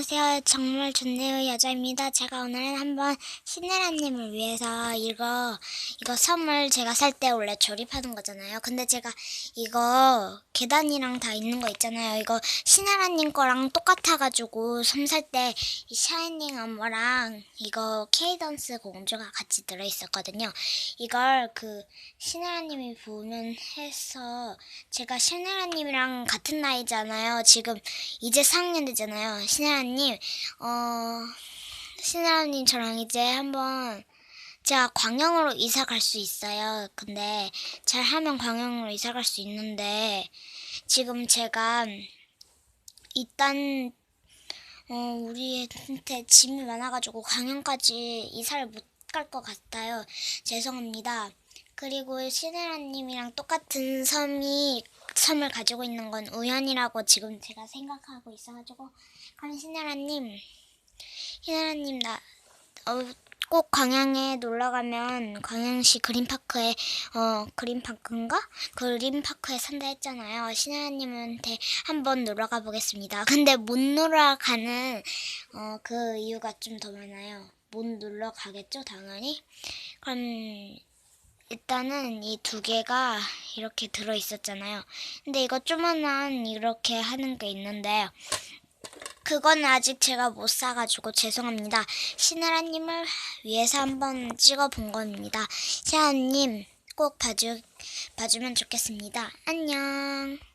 안녕하세요. 정말 좋네요 여자입니다. 제가 오늘은 한번 신혜라님을 위해서 이거 이거 선물 제가 살 때 원래 조립하는 거잖아요. 근데 제가 이거 계단이랑 다 있는 거 있잖아요. 이거 신혜라님 거랑 똑같아가지고 솜살때 이 샤이닝 엄마랑 이거 케이던스 공주가 같이 들어있었거든요. 이걸 그 신혜라님이 보면 해서 제가 신혜라님이랑 같은 나이잖아요. 지금 이제 4학년 되잖아요. 신혜라님, 어, 신혜라님 저랑 이제 한번 제가 광양으로 이사 갈 수 있어요. 근데 잘 하면 광양으로 이사 갈 수 있는데 지금 제가 일단 어, 우리한테 짐이 많아가지고 광양까지 이사를 못 갈 것 같아요. 죄송합니다. 그리고 신혜라님이랑 똑같은 섬이 섬을 가지고 있는 건 우연이라고 지금 제가 생각하고 있어가지고 그럼 신혜라님, 신혜라님 나 어, 꼭 광양에 놀러 가면 광양시 그린파크에 어 그린파크인가 그린파크에 산다 했잖아요. 신혜라님한테 한번 놀러 가 보겠습니다. 근데 못 놀러 가는 어 그 이유가 좀 더 많아요. 못 놀러 가겠죠, 당연히. 그럼 일단은 이 두 개가 이렇게 들어 있었잖아요. 근데 이거 조만한 이렇게 하는 게 있는데 그건 아직 제가 못 사가지고 죄송합니다. 신혜라님을 위해서 한번 찍어본 겁니다. 신혜라님 꼭 봐주, 봐주면 좋겠습니다. 안녕.